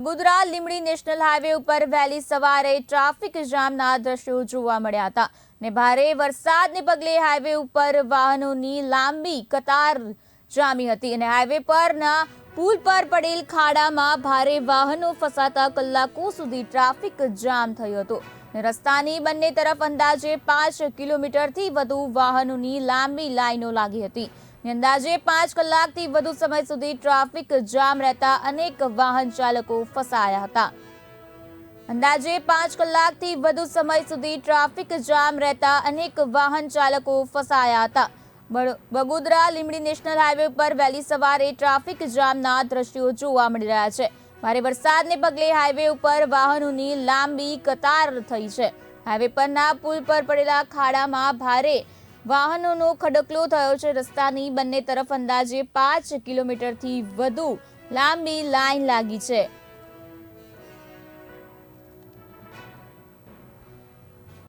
Godhra Limdi national highway ઉપર વહેલી સવારે ટ્રાફિક જામના દ્રશ્યો જોવા મળ્યા હતા ને ભારે વરસાદને પગલે હાઈવે ઉપર વાહનોની લાંબી કતાર જામી હતી અને હાઈવે પરના પુલ પર પડેલ ખાડામાં ભારે વાહનો ફસાતા કલાકો સુધી ટ્રાફિક જામ થયો હતો રસ્તાની બંને તરફ અંદાજે પાંચ કિલોમીટરથી વધુ વાહનોની લાંબી લાઈનો લાગી હતી. અંદાજે પાંચ કલાકથી વધુ સમય સુધી ટ્રાફિક જામ રહેતા અનેક વાહન ચાલકો ફસાયા હતા. અંદાજે પાંચ કલાકથી વધુ સમય સુધી ટ્રાફિક જામ રહેતા અનેક વાહન ચાલકો ફસાયા હતા. બગોદરા લીમડી નેશનલ હાઈવે પર વહેલી સવારે ટ્રાફિક જામના દ્રશ્યો જોવા મળી રહ્યા છે. ભારે વરસાદને પગલે હાઈવે ઉપર વાહનોની લાંબી કતાર થઈ છે. હાઈવે પરના પુલ પર પડેલા ખાડામાં ભારે વાહનોનો ખડકલો થયો છે રસ્તાની બંને તરફ અંદાજે પાંચ કિલોમીટરથી વધુ લાંબી લાઈન લાગી છે.